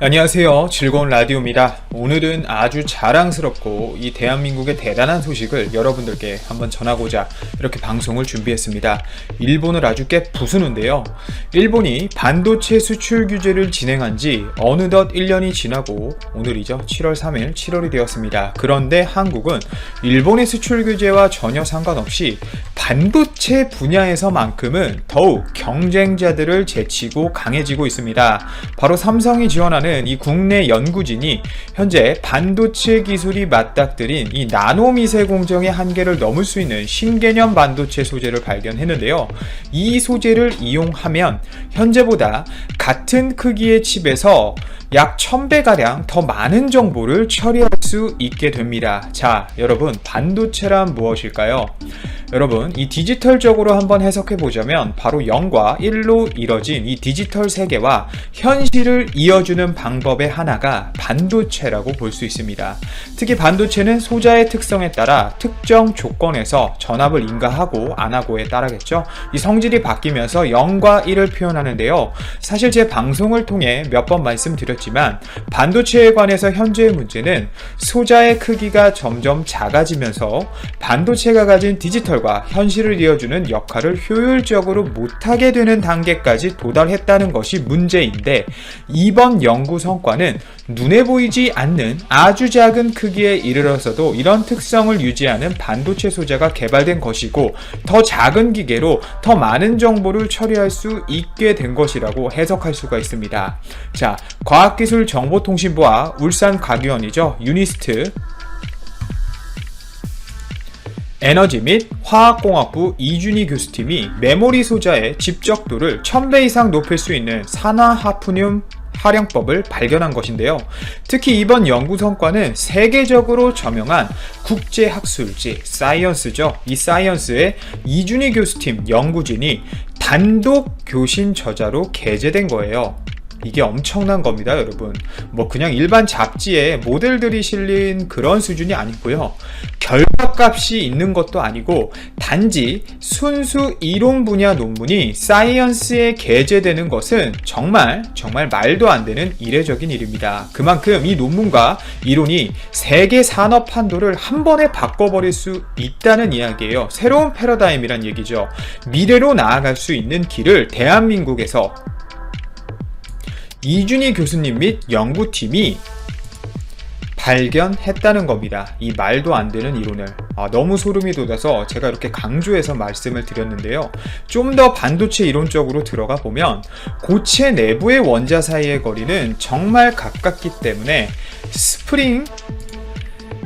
안녕하세요. 즐거운 라디오입니다. 오늘은 아주 자랑스럽고 이 대한민국의 대단한 소식을 여러분들께 한번 전하고자 이렇게 방송을 준비했습니다. 일본을 아주 깨 부수는데요. 일본이 반도체 수출 규제를 진행한 지 어느덧 1년이 지나고 오늘이죠. 7월 3일 7월이 되었습니다. 그런데 한국은 일본의 수출 규제와 전혀 상관없이 반도체 분야에서만큼은 더욱 경쟁자들을 제치고 강해지고 있습니다. 바로 삼성이 지원하는 이 국내 연구진이 현재 반도체 기술이 맞닥뜨린 이 나노미세 공정의 한계를 넘을 수 있는 신개념 반도체 소재를 발견했는데요. 이 소재를 이용하면 현재보다 같은 크기의 칩에서 약 1000배가량 더 많은 정보를 처리할 수 있게 됩니다. 자, 여러분, 반도체란 무엇일까요? 여러분, 이 디지털적으로 한번 해석해 보자면 바로 0과 1로 이뤄진 이 디지털 세계와 현실을 이어주는 방법의 하나가 반도체라고 볼 수 있습니다. 특히 반도체는 소자의 특성에 따라 특정 조건에서 전압을 인가하고 안 하고에 따라겠죠. 이 성질이 바뀌면서 0과 1을 표현하는데요. 사실 제 방송을 통해 몇 번 말씀드렸 지만 반도체에 관해서 현재의 문제는 소자의 크기가 점점 작아지면서 반도체가 가진 디지털과 현실을 이어주는 역할을 효율적으로 못하게 되는 단계까지 도달했다는 것이 문제인데 이번 연구 성과는 눈에 보이지 않는 아주 작은 크기에 이르러서도 이런 특성을 유지하는 반도체 소재가 개발된 것이고 더 작은 기계로 더 많은 정보를 처리할 수 있게 된 것이라고 해석할 수가 있습니다. 자, 과학 기술정보통신부와 울산과기원이죠. 유니스트 에너지 및 화학공학부 이준희 교수팀이 메모리 소자의 집적도를 1000배 이상 높일 수 있는 산화하프늄 활용법을 발견한 것인데요. 특히 이번 연구 성과는 세계적으로 저명한 국제학술지 사이언스죠. 이 사이언스의 이준희 교수팀 연구진이 단독 교신 저자로 게재된 거예요. 이게 엄청난 겁니다, 여러분. 뭐 그냥 일반 잡지에 모델들이 실린 그런 수준이 아니고요. 결과값이 있는 것도 아니고 단지 순수 이론 분야 논문이 사이언스에 게재되는 것은 정말 정말 말도 안 되는 이례적인 일입니다. 그만큼 이 논문과 이론이 세계 산업 판도를 한 번에 바꿔버릴 수 있다는 이야기예요. 새로운 패러다임이란 얘기죠. 미래로 나아갈 수 있는 길을 대한민국에서 이준희 교수님 및 연구팀이 발견했다는 겁니다. 이 말도 안 되는 이론을. 아, 너무 소름이 돋아서 제가 이렇게 강조해서 말씀을 드렸는데요. 좀 더 반도체 이론적으로 들어가 보면 고체 내부의 원자 사이의 거리는 정말 가깝기 때문에 스프링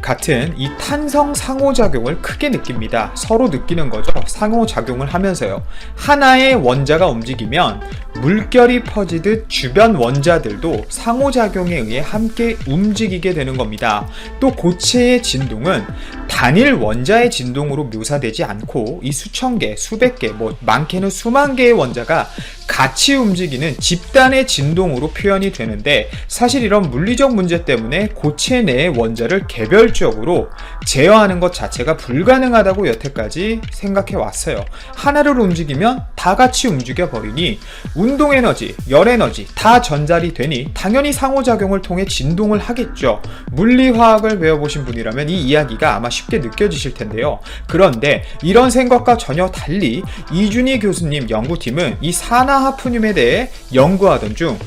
같은 이 탄성 상호작용을 크게 느낍니다. 서로 느끼는 거죠. 상호작용을 하면서요. 하나의 원자가 움직이면 물결이 퍼지듯 주변 원자들도 상호작용에 의해 함께 움직이게 되는 겁니다. 또 고체의 진동은 단일 원자의 진동으로 묘사되지 않고 이 수천 개, 수백 개, 뭐 많게는 수만 개의 원자가 같이 움직이는 집단의 진동으로 표현이 되는데 사실 이런 물리적 문제 때문에 고체 내의 원자를 개별적으로 제어하는 것 자체가 불가능하다고 여태까지 생각해 왔어요. 하나를 움직이면 다 같이 움직여 버리니 운동 에너지, 열 에너지 다 전달이 되니 당연히 상호작용을 통해 진동을 하겠죠. 물리화학을 배워보신 분이라면 이 이야기가 아마 쉽게 느껴지실 텐데요. 그런데 이런 생각과 전혀 달리 이준희 교수님 연구팀은 이 산화하프늄에 대해 연구하던 중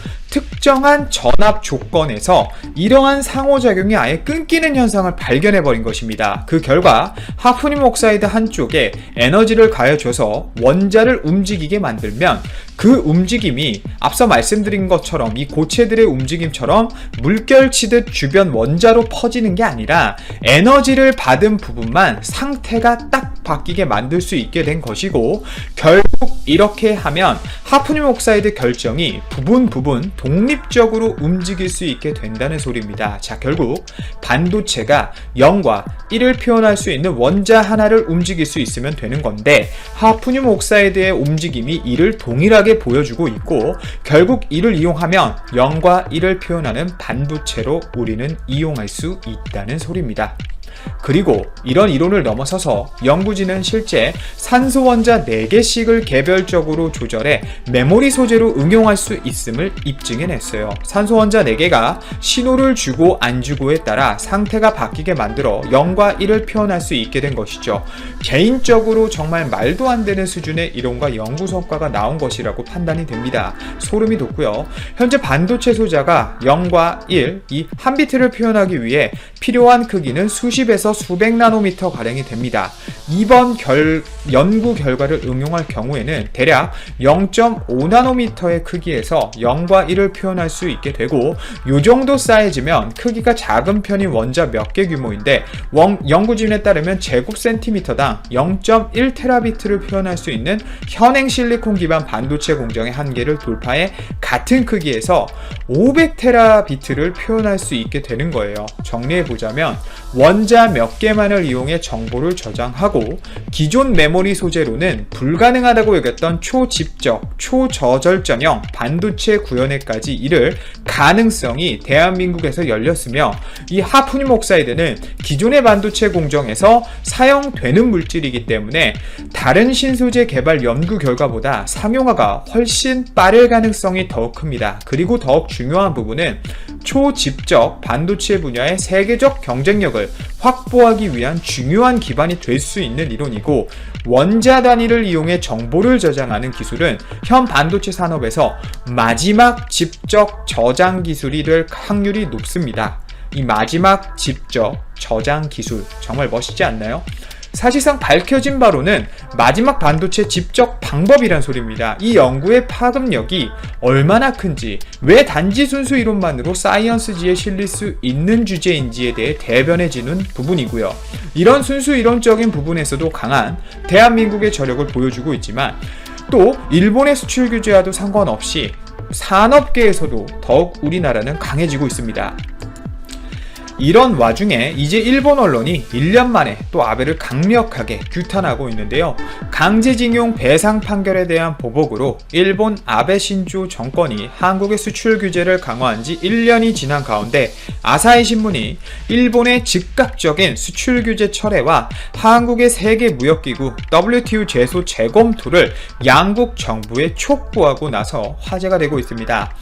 특정한 전압 조건에서 이러한 상호작용이 아예 끊기는 현상을 발견해버린 것입니다. 그 결과 하프늄 옥사이드 한쪽에 에너지를 가해줘서 원자를 움직이게 만들면 그 움직임이 앞서 말씀드린 것처럼 이 고체들의 움직임처럼 물결 치듯 주변 원자로 퍼지는 게 아니라 에너지를 받은 부분만 상태가 딱 바뀌게 만들 수 있게 된 것이고 결국 이렇게 하면 하프늄 옥사이드 결정이 부분 부분 독립적으로 움직일 수 있게 된다는 소리입니다. 자, 결국 반도체가 0과 1을 표현할 수 있는 원자 하나를 움직일 수 있으면 되는 건데 하프늄 옥사이드의 움직임이 이를 동일하게 보여주고 있고 결국 이를 이용하면 0과 1을 표현하는 반도체로 우리는 이용할 수 있다는 소리입니다. 그리고 이런 이론을 넘어서서 연구진은 실제 산소 원자 4개씩을 개별적으로 조절해 메모리 소재로 응용할 수 있음을 입증해냈어요. 산소 원자 4개가 신호를 주고 안 주고에 따라 상태가 바뀌게 만들어 0과 1을 표현할 수 있게 된 것이죠. 개인적으로 정말 말도 안 되는 수준의 이론과 연구 성과가 나온 것이라고 판단이 됩니다. 소름이 돋고요. 현재 반도체 소자가 0과 1, 이 한 비트를 표현하기 위해 필요한 크기는 수십 에서 수백 나노미터 가량이 됩니다. 이번 결, 연구 결과를 응용할 경우에는 대략 0.5 나노미터의 크기에서 0과 1을 표현할 수 있게 되고 이 정도 사이즈면 크기가 작은 편인 원자 몇 개 규모인데 원, 연구진에 따르면 제곱 센티미터당 0.1 테라비트를 표현할 수 있는 현행 실리콘 기반 반도체 공정의 한계를 돌파해 같은 크기에서 500 테라비트를 표현할 수 있게 되는 거예요. 정리해 보자면 원자 몇 개만을 이용해 정보를 저장하고 기존 메모리 소재로는 불가능하다고 여겼던 초집적, 초저절전형 반도체 구현에까지 이를 가능성이 대한민국에서 열렸으며 이 하프늄 옥사이드는 기존의 반도체 공정에서 사용되는 물질이기 때문에 다른 신소재 개발 연구 결과보다 상용화가 훨씬 빠를 가능성이 더욱 큽니다. 그리고 더욱 중요한 부분은 초집적 반도체 분야의 세계적 경쟁력을 확보하기 위한 중요한 기반이 될 수 있는 이론이고 원자 단위를 이용해 정보를 저장하는 기술은 현 반도체 산업에서 마지막 집적 저장 기술이 될 확률이 높습니다. 이 마지막 집적 저장 기술 정말 멋있지 않나요? 사실상 밝혀진 바로는 마지막 반도체 집적 방법이란 소리입니다. 이 연구의 파급력이 얼마나 큰지, 왜 단지 순수 이론만으로 사이언스지에 실릴 수 있는 주제인지에 대해 대변해지는 부분이고요. 이런 순수 이론적인 부분에서도 강한 대한민국의 저력을 보여주고 있지만 또 일본의 수출 규제와도 상관없이 산업계에서도 더욱 우리나라는 강해지고 있습니다. 이런 와중에 이제 일본 언론이 1년 만에 또 아베를 강력하게 규탄하고 있는데요. 강제징용 배상 판결에 대한 보복으로 일본 아베 신조 정권이 한국의 수출 규제를 강화한 지 1년이 지난 가운데 아사히 신문이 일본의 즉각적인 수출 규제 철회와 한국의 세계 무역기구 WTO 제소 재검토를 양국 정부에 촉구하고 나서 화제가 되고 있습니다.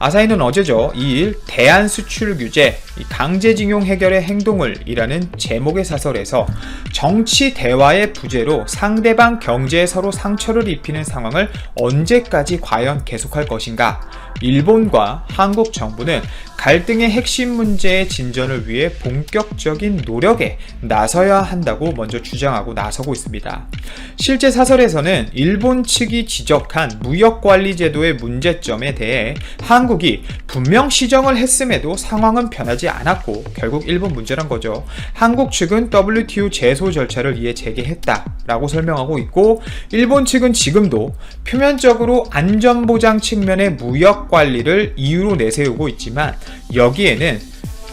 아사히는 어제죠. 2일 대한 수출 규제 강제징 용 해결의 행동을 이라는 제목의 사설에서 정치 대화의 부재로 상대방 경제에 서로 상처를 입히는 상황을 언제까지 과연 계속할 것인가? 일본과 한국 정부는 갈등의 핵심 문제의 진전을 위해 본격적인 노력에 나서야 한다고 먼저 주장하고 나서고 있습니다. 실제 사설에서는 일본 측이 지적한 무역관리 제도의 문제점에 대해 한국이 분명 시정을 했음에도 상황은 변하지 않았고 결국 일본 문제란 거죠. 한국 측은 WTO 제소 절차를 이에 재개했다라고 설명하고 있고 일본 측은 지금도 표면적으로 안전보장 측면의 무역 관리를 이유로 내세우고 있지만 여기에는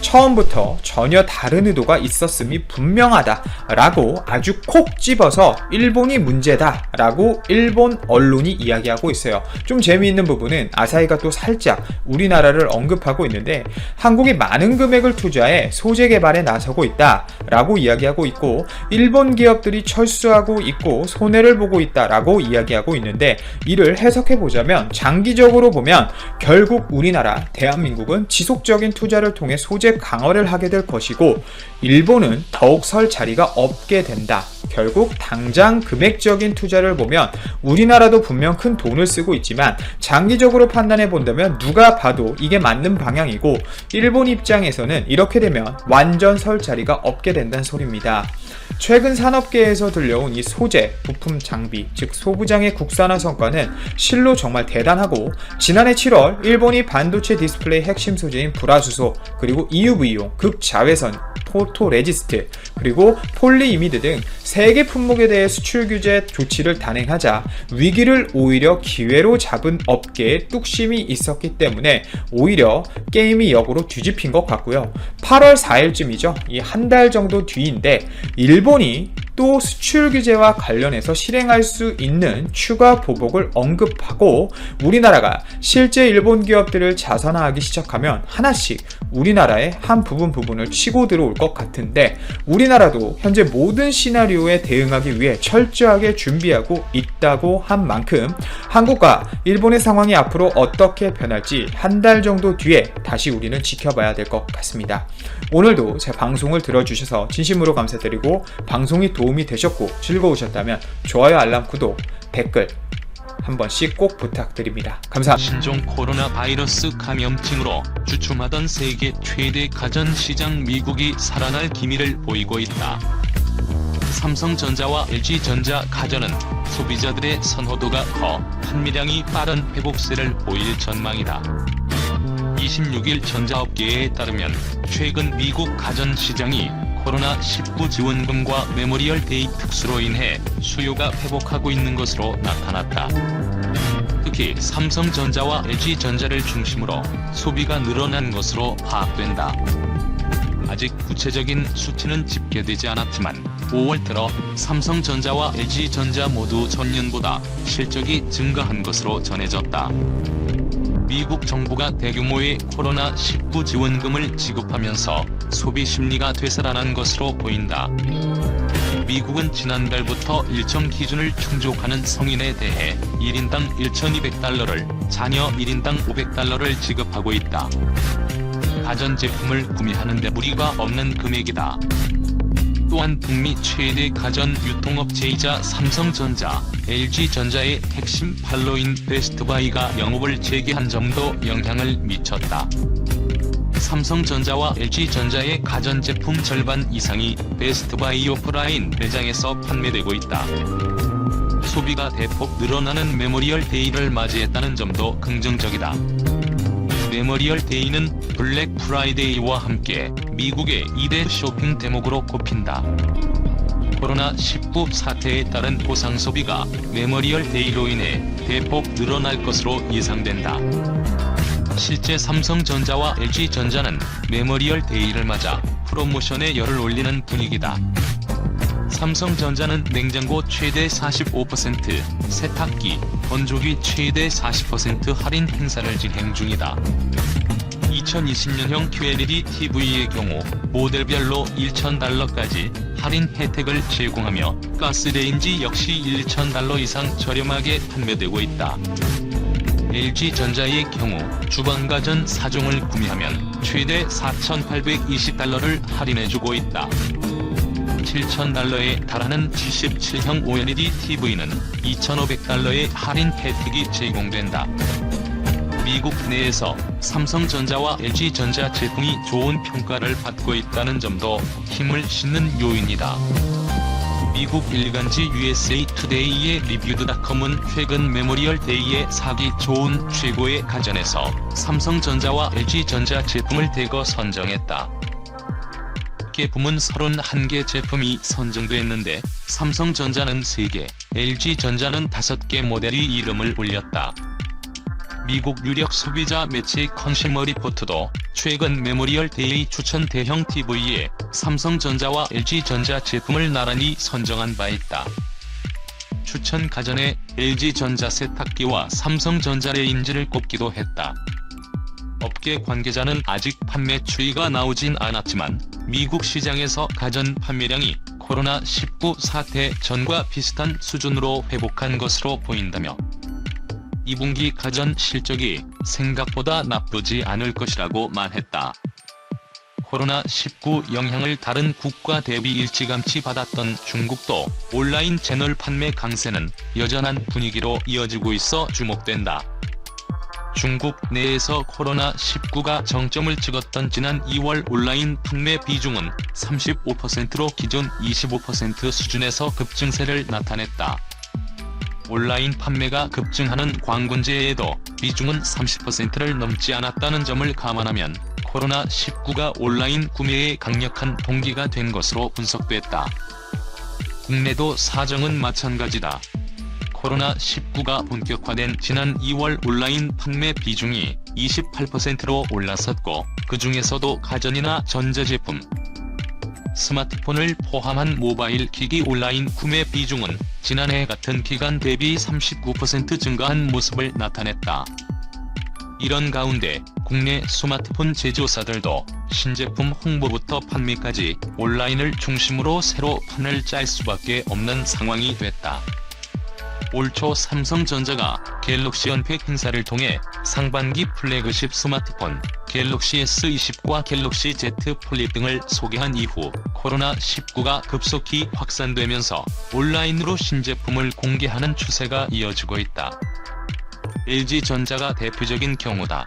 처음부터 전혀 다른 의도가 있었음이 분명하다라고 아주 콕 집어서 일본이 문제다라고 일본 언론이 이야기하고 있어요. 좀 재미있는 부분은 아사히가 또 살짝 우리나라를 언급하고 있는데 한국이 많은 금액을 투자해 소재 개발에 나서고 있다라고 이야기하고 있고 일본 기업들이 철수하고 있고 손해를 보고 있다라고 이야기하고 있는데 이를 해석해 보자면 장기적으로 보면 결국 우리나라 대한민국은 지속적인 투자를 통해 소재 강화를 하게 될 것이고 일본은 더욱 설 자리가 없게 된다. 결국 당장 금액적인 투자를 보면 우리나라도 분명 큰 돈을 쓰고 있지만 장기적으로 판단해 본다면 누가 봐도 이게 맞는 방향이고 일본 입장에서는 이렇게 되면 완전 설 자리가 없게 된다는 소리입니다. 최근 산업계에서 들려온 이 소재, 부품 장비, 즉 소부장의 국산화 성과는 실로 정말 대단하고 지난해 7월 일본이 반도체 디스플레이 핵심 소재인 불화수소 그리고 EUV용 극자외선 포토 레지스트 그리고 폴리 이미드 등 세 개 품목에 대해 수출 규제 조치를 단행하자 위기를 오히려 기회로 잡은 업계에 뚝심이 있었기 때문에 오히려 게임이 역으로 뒤집힌 것 같고요. 8월 4일쯤이죠. 이 한 달 정도 뒤인데 일 본이 또 수출 규제와 관련해서 실행할 수 있는 추가 보복을 언급하고 우리나라가 실제 일본 기업들을 자선화하기 시작하면 하나씩 우리나라의 한 부분 부분을 치고 들어올 것 같은데 우리나라도 현재 모든 시나리오에 대응하기 위해 철저하게 준비하고 있다고 한 만큼 한국과 일본의 상황이 앞으로 어떻게 변할지 한 달 정도 뒤에 다시 우리는 지켜봐야 될 것 같습니다. 오늘도 제 방송을 들어주셔서 진심으로 감사드리고 방송이 도 움이 되셨고 즐거우셨다면 좋아요, 알람, 구독, 댓글 한 번씩 꼭 부탁드립니다. 감사합니다. 신종 코로나 바이러스 감염증으로 주춤하던 세계 최대 가전 시장 미국이 살아날 기미를 보이고 있다. 삼성전자와 LG전자 가전은 소비자들의 선호도가 커 판매량이 빠른 회복세를 보일 전망이다. 26일 전자업계에 따르면 최근 미국 가전 시장이 코로나19 지원금과 메모리얼 데이 특수로 인해 수요가 회복하고 있는 것으로 나타났다. 특히 삼성전자와 LG전자를 중심으로 소비가 늘어난 것으로 파악된다. 아직 구체적인 수치는 집계되지 않았지만 5월 들어 삼성전자와 LG전자 모두 전년보다 실적이 증가한 것으로 전해졌다. 미국 정부가 대규모의 코로나19 지원금을 지급하면서 소비 심리가 되살아난 것으로 보인다. 미국은 지난달부터 일정 기준을 충족하는 성인에 대해 1인당 1,200달러를, 자녀 1인당 500달러를 지급하고 있다. 가전제품을 구매하는데 무리가 없는 금액이다. 또한 북미 최대 가전 유통업체이자 삼성전자, LG전자의 핵심 판로인 베스트바이가 영업을 재개한 점도 영향을 미쳤다. 삼성전자와 LG전자의 가전제품 절반 이상이 베스트바이 오프라인 매장에서 판매되고 있다. 소비가 대폭 늘어나는 메모리얼 데이를 맞이했다는 점도 긍정적이다. 메모리얼 데이는 블랙 프라이데이와 함께 미국의 2대 쇼핑 대목으로 꼽힌다. 코로나19 사태에 따른 보상 소비가 메모리얼 데이로 인해 대폭 늘어날 것으로 예상된다. 실제 삼성전자와 LG전자는 메모리얼 데이를 맞아 프로모션에 열을 올리는 분위기다. 삼성전자는 냉장고 최대 45%, 세탁기, 건조기 최대 40% 할인 행사를 진행 중이다. 2020년형 QLED TV의 경우 모델별로 1,000달러까지 할인 혜택을 제공하며 가스레인지 역시 1,000달러 이상 저렴하게 판매되고 있다. LG전자의 경우 주방가전 4종을 구매하면 최대 4,820달러를 할인해주고 있다. 7,000달러에 달하는 77형 OLED TV는 2,500달러의 할인 혜택이 제공된다. 미국 내에서 삼성전자와 LG전자 제품이 좋은 평가를 받고 있다는 점도 힘을 싣는 요인이다. 미국 일간지 USA 투데이의 리뷰드닷컴은 최근 메모리얼 데이에 사기 좋은 최고의 가전에서 삼성전자와 LG전자 제품을 대거 선정했다. 제품은 31개 제품이 선정됐는데 삼성전자는 3개, LG전자는 5개 모델이 이름을 올렸다. 미국 유력 소비자 매체 컨슈머 리포트도 최근 메모리얼 데이 추천 대형 TV에 삼성전자와 LG전자 제품을 나란히 선정한 바 있다. 추천 가전에 LG전자 세탁기와 삼성전자 레인지를 꼽기도 했다. 업계 관계자는 아직 판매 추이가 나오진 않았지만 미국 시장에서 가전 판매량이 코로나19 사태 전과 비슷한 수준으로 회복한 것으로 보인다며 2분기 가전 실적이 생각보다 나쁘지 않을 것이라고 말했다. 코로나19 영향을 다른 국가 대비 일찌감치 받았던 중국도 온라인 채널 판매 강세는 여전한 분위기로 이어지고 있어 주목된다. 중국 내에서 코로나19가 정점을 찍었던 지난 2월 온라인 판매 비중은 35%로 기존 25% 수준에서 급증세를 나타냈다. 온라인 판매가 급증하는 광군제에도 비중은 30%를 넘지 않았다는 점을 감안하면 코로나19가 온라인 구매에 강력한 동기가 된 것으로 분석됐다. 국내도 사정은 마찬가지다. 코로나19가 본격화된 지난 2월 온라인 판매 비중이 28%로 올라섰고 그 중에서도 가전이나 전자제품, 스마트폰을 포함한 모바일 기기 온라인 구매 비중은 지난해 같은 기간 대비 39% 증가한 모습을 나타냈다. 이런 가운데 국내 스마트폰 제조사들도 신제품 홍보부터 판매까지 온라인을 중심으로 새로 판을 짤 수밖에 없는 상황이 됐다. 올 초 삼성전자가 갤럭시 언팩 행사를 통해 상반기 플래그십 스마트폰 갤럭시 S20과 갤럭시 Z 폴립 등을 소개한 이후 코로나19가 급속히 확산되면서 온라인으로 신제품을 공개하는 추세가 이어지고 있다. LG전자가 대표적인 경우다.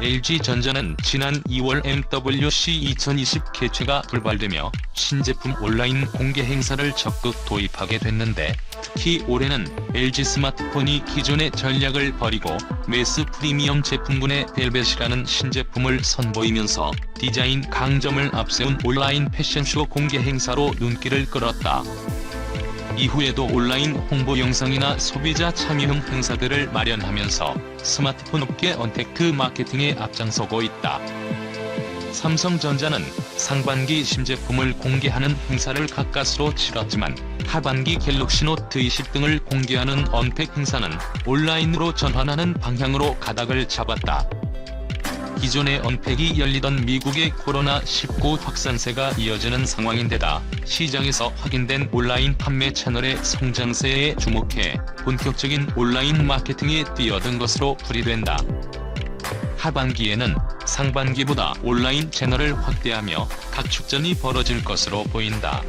LG전자는 지난 2월 MWC 2020 개최가 불발되며 신제품 온라인 공개 행사를 적극 도입하게 됐는데 특히 올해는 LG 스마트폰이 기존의 전략을 버리고 매스 프리미엄 제품군의 벨벳이라는 신제품을 선보이면서 디자인 강점을 앞세운 온라인 패션쇼 공개 행사로 눈길을 끌었다. 이후에도 온라인 홍보 영상이나 소비자 참여형 행사들을 마련하면서 스마트폰 업계 언택트 마케팅에 앞장서고 있다. 삼성전자는 상반기 신제품을 공개하는 행사를 가까스로 치렀지만 하반기 갤럭시 노트 20 등을 공개하는 언팩 행사는 온라인으로 전환하는 방향으로 가닥을 잡았다. 기존의 언팩이 열리던 미국의 코로나19 확산세가 이어지는 상황인데다 시장에서 확인된 온라인 판매 채널의 성장세에 주목해 본격적인 온라인 마케팅에 뛰어든 것으로 풀이된다. 하반기에는 상반기보다 온라인 채널을 확대하며 각 축전이 벌어질 것으로 보인다.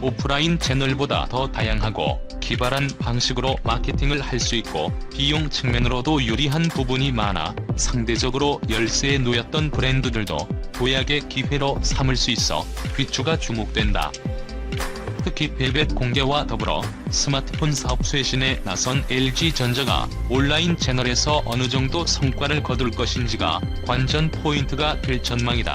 오프라인 채널보다 더 다양하고 기발한 방식으로 마케팅을 할 수 있고 비용 측면으로도 유리한 부분이 많아 상대적으로 열세에 놓였던 브랜드들도 도약의 기회로 삼을 수 있어 귀추가 주목된다. 특히 벨벳 공개와 더불어 스마트폰 사업 쇄신에 나선 LG전자가 온라인 채널에서 어느 정도 성과를 거둘 것인지가 관전 포인트가 될 전망이다.